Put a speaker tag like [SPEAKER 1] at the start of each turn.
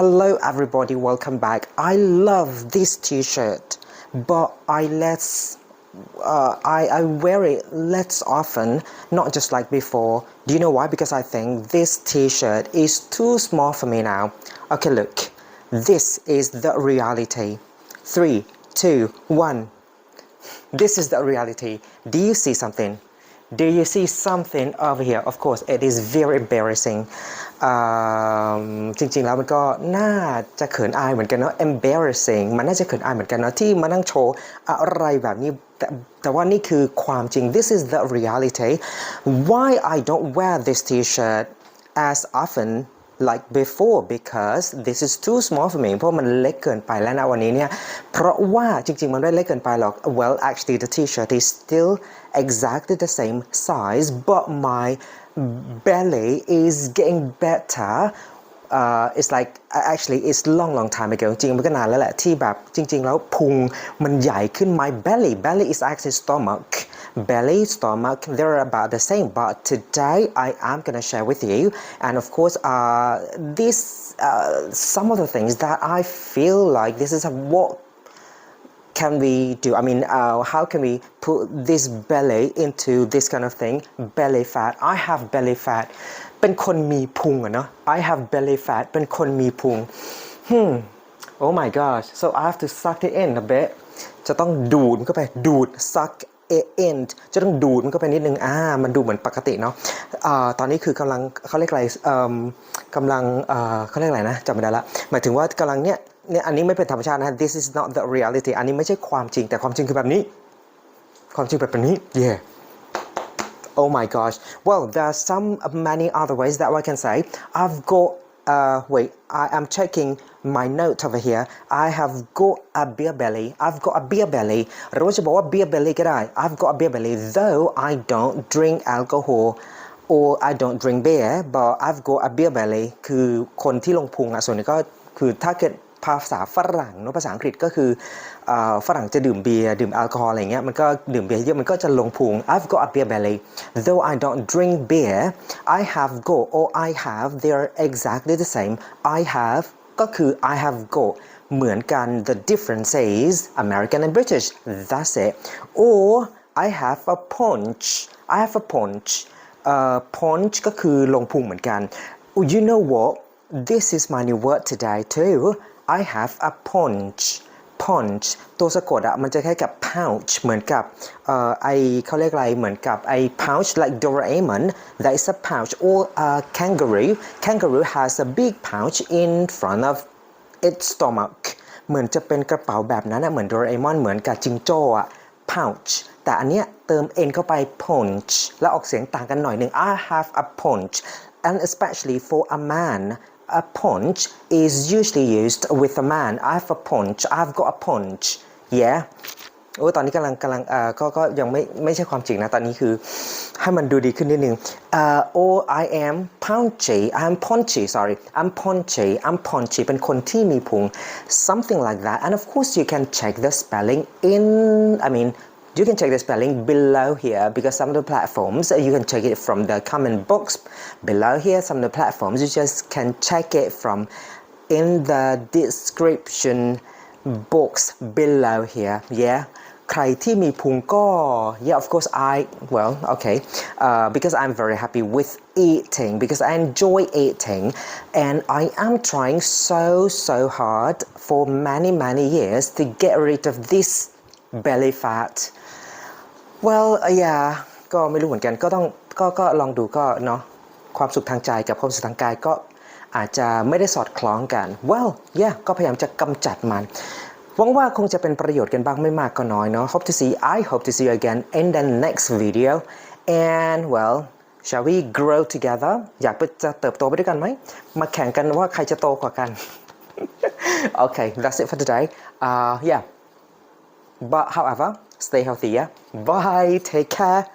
[SPEAKER 1] Hello everybody, welcome back. I love this t-shirt, but I less uh, I, I wear it less often, not just like before. Do you know why? Because I think this t-shirt is too small for me now. Okay, look. This is the reality. Three, two, one. This is the reality. Do you see something? Do you see something over here? Of course, it is very embarrassing. อ่าจริงๆ แล้วมันก็น่าจะเขินอายเหมือนกันเนาะ embarrassing มันน่าจะเขินอายเหมือนกันเนาะที่มานั่งโชว์อะไรแบบนี้แต่แต่ว่านี่คือความจริง this is the reality why I don't wear this t-shirt as often like before because this is too small for me เพราะมันเล็กเกินไปแล้วนะวันนี้เนี่ย เพราะว่าจริงๆ มันไม่เล็กเกินไปหรอก well actually the t-shirt is still exactly the same size but my belly is getting better uh, it's like actually it's long long time ago จริงๆมันก็นานแล้วแหละที่แบบจริง ๆ แล้วพุงมันใหญ่ขึ้น my belly belly is actually stomach belly stomach they're about the same but today I am gonna share with you and of course uh, this uh, some of the things that I feel like this is what can we do? I mean, uh, how can we put this belly into this kind of thing? Belly fat. I have belly fat. เป็นคนมีพุงอะเนาะ I have belly fat เป็นคนมีพุง hmm oh my gosh so I have to suck it in a bit จะต้องดูดมันเข้าไปดูด suck it in จะต้องดูดมันเข้าไปนิดนึงอ่ามันดูเหมือนปกติเนาะอ่าตอนนี้คือกำลังเขาเรียกอะไรกำลังเขาเรียกอะไรนะจำไม่ได้ละหมายถึงว่ากำลังเนี้ยเนี่ยอันนี้ไม่เป็นธรรมชาตินะ this is not the reality อันนี้ไม่ใช่ความจริงแต่ความจริงคือแบบนี้ ความจริงแบบนี้ yeah Oh my gosh. Well, there are some many other ways that I can say. I've got uh wait, I am checking my note over here. I have got a beer belly. I've got a beer belly. หรือว่าจะบอกว่า beer belly ก็ได้ I've got a beer belly though I don't drink alcohol or I don't drink beer but I've got a beer belly คือคนที่ลงพุงอะส่วนนี้ก็คือถ้าเกิดภาษาฝรั่งเนอะภาษาอังกฤษก็คือเอ่อฝรั่งจะดื่มเบียร์ดื่มแอลกอฮอล์อะไรเงี้ยมันก็ดื่มเบียร์เยอะมันก็จะลงพุง I've got a beer belly though I don't drink beer I have got or I have they're exactly the same I have ก็คือ I have got เหมือนกัน the difference is American and British that's it or I have a punch I have a punch เอ่อ punch ก็คือลงพุงเหมือนกัน you know what this is my new word today too I have a punch punch ตัวสะกดอะมันจะคล้ายกับ pouch เหมือนกับเอ่อไอเขาเรียกอะไรเหมือนกับไอ pouch like Doraemon that is a pouch or a kangaroo kangaroo has a big pouch in front of its stomach เหมือนจะเป็นกระเป๋าแบบนั้นอะเหมือนโดราเอมอนเหมือนกับจิงโจ้อะ pouch แต่อันเนี้ยเติม n เข้าไป punch แล้วออกเสียงต่างกันหน่อยหนึ่ง I have a punch and especially for a man a punch is usually used with a man I have a punch I've got a punch yeah โอ้ยตอนนี้กำลังกำลังเอ่อก็ก็ยังไม่ไม่ใช่ความจริงนะ ตอนนี้คือให้มันดูดีขึ้นนิดนึงเอ่อ or I am punchy I'm punchy sorry I'm punchy I'm punchy เป็นคนที่มีพุง something like that and of course you can check the spelling in I mean you can check the spelling below here because some of the platforms you can check it from the comment box below here some of the platforms you just can check it from in the description box below here yeah ใครที่มีพุงก็ yeah of course I well okay uh, because I'm very happy with eating because I enjoy eating and I am trying so so hard for many many years to get rid of this belly fat well uh, yeah ก็ไม่รู้เหมือนกันก็ต้องก็ก็ลองดูก็เนาะความสุขทางใจกับความสุขทางกายก็อาจจะไม่ได้สอดคล้องกัน well yeah ก็พยายามจะกำจัดมันหวังว่าคงจะเป็นประโยชน์กันบ้างไม่มากก็น้อยเนาะ hope to see I hope to see you again in the next video and well shall we grow together อยากจะเติบโตไปด้วยกันไหม มาแข่งกันว่าใครจะโตกว่ากัน okay that's it for today uh yeah but however stay healthy yeah? Bye take care